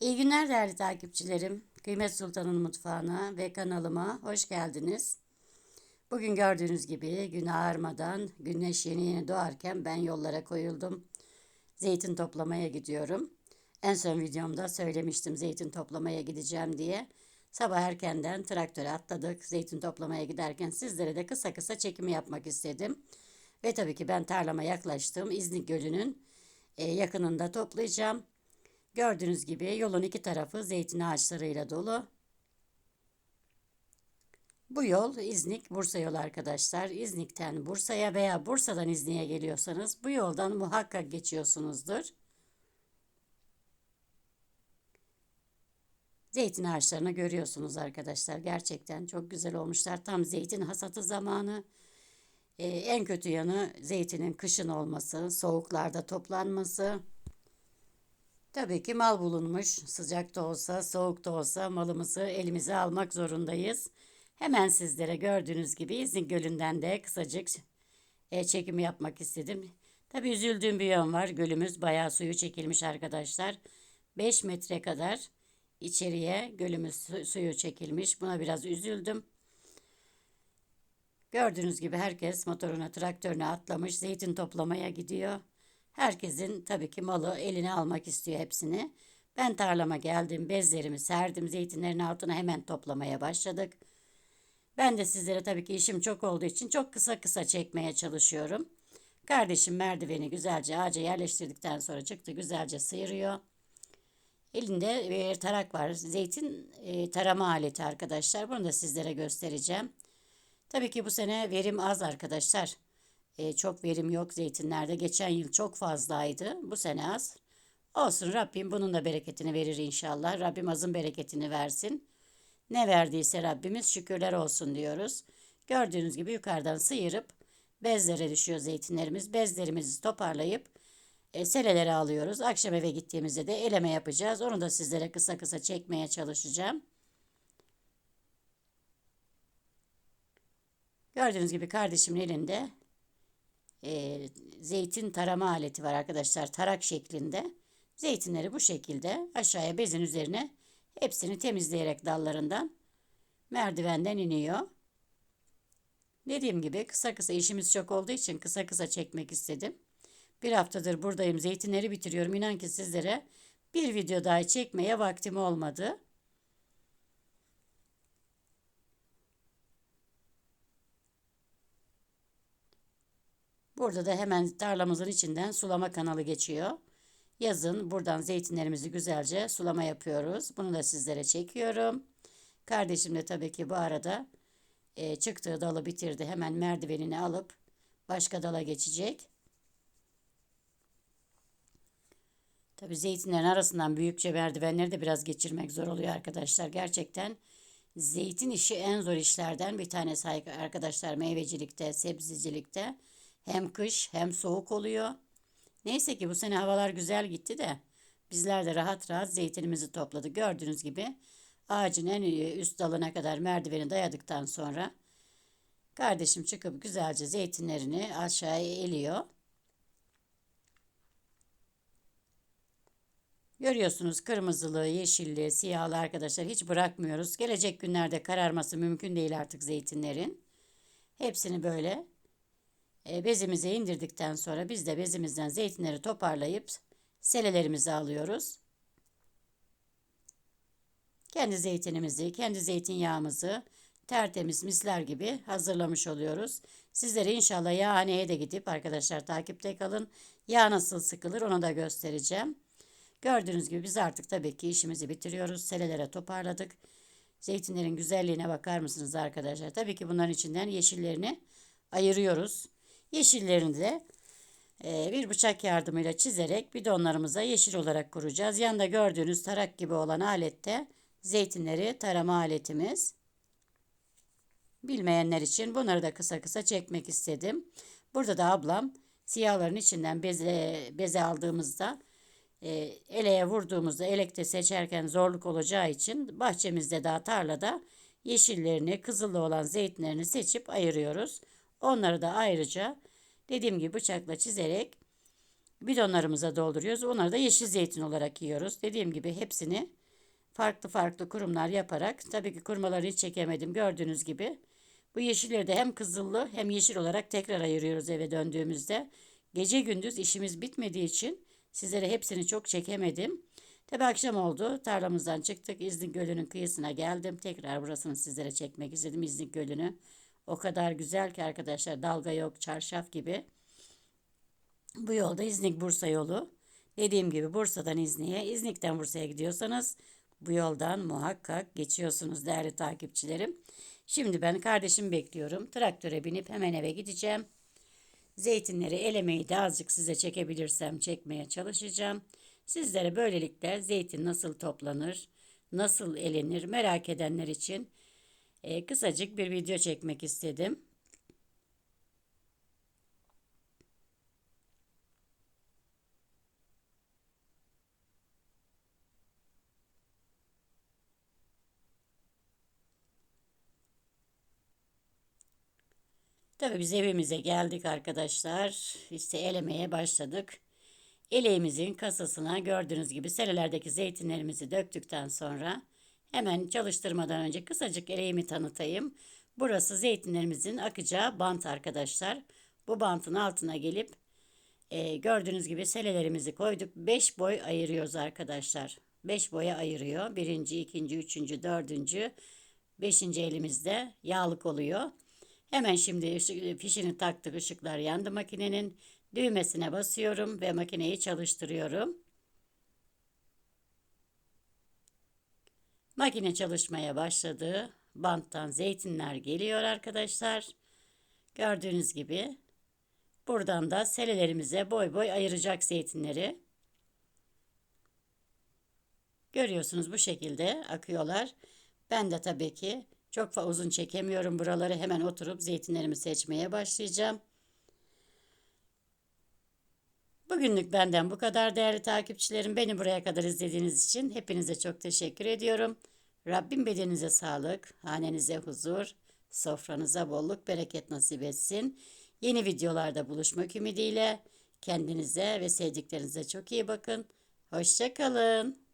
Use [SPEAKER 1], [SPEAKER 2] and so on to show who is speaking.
[SPEAKER 1] İyi günler değerli takipçilerim. Kıymet Sultan'ın mutfağına ve kanalıma hoş geldiniz. Bugün gördüğünüz gibi gün ağarmadan güneş yeni yeni doğarken ben yollara koyuldum. Zeytin toplamaya gidiyorum. En son videomda söylemiştim zeytin toplamaya gideceğim diye. Sabah erkenden traktöre atladık. Zeytin toplamaya giderken sizlere de kısa kısa çekimi yapmak istedim. Ve tabii ki ben tarlama yaklaştım. İznik Gölü'nün e, yakınında toplayacağım. Gördüğünüz gibi yolun iki tarafı zeytin ağaçlarıyla dolu. Bu yol İznik Bursa yolu arkadaşlar. İznik'ten Bursa'ya veya Bursa'dan İznik'e geliyorsanız bu yoldan muhakkak geçiyorsunuzdur. Zeytin ağaçlarını görüyorsunuz arkadaşlar. Gerçekten çok güzel olmuşlar. Tam zeytin hasatı zamanı. Ee, en kötü yanı zeytinin kışın olması, soğuklarda toplanması. Tabii ki mal bulunmuş. Sıcak da olsa, soğuk da olsa malımızı elimize almak zorundayız. Hemen sizlere gördüğünüz gibi İznik Gölü'nden de kısacık e, çekimi yapmak istedim. Tabii üzüldüğüm bir yön var. Gölümüz bayağı suyu çekilmiş arkadaşlar. 5 metre kadar içeriye gölümüz su, suyu çekilmiş. Buna biraz üzüldüm. Gördüğünüz gibi herkes motoruna, traktörüne atlamış, zeytin toplamaya gidiyor. Herkesin tabii ki malı eline almak istiyor hepsini. Ben tarlama geldim, bezlerimi serdim, zeytinlerin altına hemen toplamaya başladık. Ben de sizlere tabii ki işim çok olduğu için çok kısa kısa çekmeye çalışıyorum. Kardeşim merdiveni güzelce ağaca yerleştirdikten sonra çıktı güzelce sıyırıyor. Elinde bir tarak var. Zeytin e, tarama aleti arkadaşlar. Bunu da sizlere göstereceğim. Tabii ki bu sene verim az arkadaşlar. E, çok verim yok zeytinlerde. Geçen yıl çok fazlaydı. Bu sene az. Olsun Rabbim bunun da bereketini verir inşallah. Rabbim azın bereketini versin. Ne verdiyse Rabbimiz şükürler olsun diyoruz. Gördüğünüz gibi yukarıdan sıyırıp bezlere düşüyor zeytinlerimiz. Bezlerimizi toparlayıp e, selelere alıyoruz. Akşam eve gittiğimizde de eleme yapacağız. Onu da sizlere kısa kısa çekmeye çalışacağım. Gördüğünüz gibi kardeşimin elinde e, zeytin tarama aleti var arkadaşlar. Tarak şeklinde. Zeytinleri bu şekilde aşağıya bezin üzerine hepsini temizleyerek dallarından merdivenden iniyor. Dediğim gibi kısa kısa işimiz çok olduğu için kısa kısa çekmek istedim. Bir haftadır buradayım. Zeytinleri bitiriyorum. İnan ki sizlere bir video daha çekmeye vaktim olmadı. Burada da hemen tarlamızın içinden sulama kanalı geçiyor. Yazın buradan zeytinlerimizi güzelce sulama yapıyoruz. Bunu da sizlere çekiyorum. Kardeşim de tabii ki bu arada e, çıktığı dalı bitirdi. Hemen merdivenini alıp başka dala geçecek. Tabii zeytinlerin arasından büyükçe merdivenleri de biraz geçirmek zor oluyor arkadaşlar. Gerçekten zeytin işi en zor işlerden bir tanesi arkadaşlar. Meyvecilikte, sebzecilikte. Hem kış hem soğuk oluyor. Neyse ki bu sene havalar güzel gitti de bizler de rahat rahat zeytinimizi topladık. Gördüğünüz gibi ağacın en üst dalına kadar merdiveni dayadıktan sonra kardeşim çıkıp güzelce zeytinlerini aşağıya eliyor. Görüyorsunuz kırmızılı, yeşilli, siyahlı arkadaşlar hiç bırakmıyoruz. Gelecek günlerde kararması mümkün değil artık zeytinlerin. Hepsini böyle bezimize indirdikten sonra biz de bezimizden zeytinleri toparlayıp selelerimizi alıyoruz. Kendi zeytinimizi, kendi zeytinyağımızı tertemiz misler gibi hazırlamış oluyoruz. Sizlere inşallah yağhaneye de gidip arkadaşlar takipte kalın. Yağ nasıl sıkılır onu da göstereceğim. Gördüğünüz gibi biz artık tabii ki işimizi bitiriyoruz. Selelere toparladık. Zeytinlerin güzelliğine bakar mısınız arkadaşlar? Tabii ki bunların içinden yeşillerini ayırıyoruz. Yeşillerini de e, bir bıçak yardımıyla çizerek bidonlarımıza yeşil olarak kuracağız. Yanında gördüğünüz tarak gibi olan alette zeytinleri tarama aletimiz. Bilmeyenler için bunları da kısa kısa çekmek istedim. Burada da ablam siyahların içinden beze, beze aldığımızda e, eleğe vurduğumuzda elekte seçerken zorluk olacağı için bahçemizde daha tarlada yeşillerini, kızıllı olan zeytinlerini seçip ayırıyoruz. Onları da ayrıca dediğim gibi bıçakla çizerek bidonlarımıza dolduruyoruz. Onları da yeşil zeytin olarak yiyoruz. Dediğim gibi hepsini farklı farklı kurumlar yaparak tabii ki kurmaları hiç çekemedim gördüğünüz gibi. Bu yeşilleri de hem kızıllı hem yeşil olarak tekrar ayırıyoruz eve döndüğümüzde. Gece gündüz işimiz bitmediği için sizlere hepsini çok çekemedim. Tabi akşam oldu. Tarlamızdan çıktık. İznik Gölü'nün kıyısına geldim. Tekrar burasını sizlere çekmek istedim. İznik Gölü'nü. O kadar güzel ki arkadaşlar dalga yok, çarşaf gibi. Bu yolda İznik Bursa yolu. Dediğim gibi Bursa'dan İznik'e, İznik'ten Bursa'ya gidiyorsanız bu yoldan muhakkak geçiyorsunuz değerli takipçilerim. Şimdi ben kardeşimi bekliyorum. Traktöre binip hemen eve gideceğim. Zeytinleri elemeyi de azıcık size çekebilirsem çekmeye çalışacağım. Sizlere böylelikle zeytin nasıl toplanır, nasıl elenir merak edenler için e, kısacık bir video çekmek istedim. Tabii biz evimize geldik arkadaşlar. İşte elemeye başladık. Eleğimizin kasasına gördüğünüz gibi serelerdeki zeytinlerimizi döktükten sonra hemen çalıştırmadan önce kısacık eleğimi tanıtayım. Burası zeytinlerimizin akacağı bant arkadaşlar. Bu bantın altına gelip e, gördüğünüz gibi selelerimizi koyduk. 5 boy ayırıyoruz arkadaşlar. 5 boya ayırıyor. Birinci, ikinci, üçüncü, dördüncü, beşinci elimizde yağlık oluyor. Hemen şimdi fişini taktık ışıklar yandı makinenin. Düğmesine basıyorum ve makineyi çalıştırıyorum. Makine çalışmaya başladı. Banttan zeytinler geliyor arkadaşlar. Gördüğünüz gibi buradan da selelerimize boy boy ayıracak zeytinleri. Görüyorsunuz bu şekilde akıyorlar. Ben de tabii ki çok uzun çekemiyorum buraları. Hemen oturup zeytinlerimi seçmeye başlayacağım. Bugünlük benden bu kadar değerli takipçilerim. Beni buraya kadar izlediğiniz için hepinize çok teşekkür ediyorum. Rabbim bedeninize sağlık, hanenize huzur, sofranıza bolluk, bereket nasip etsin. Yeni videolarda buluşmak ümidiyle kendinize ve sevdiklerinize çok iyi bakın. Hoşçakalın.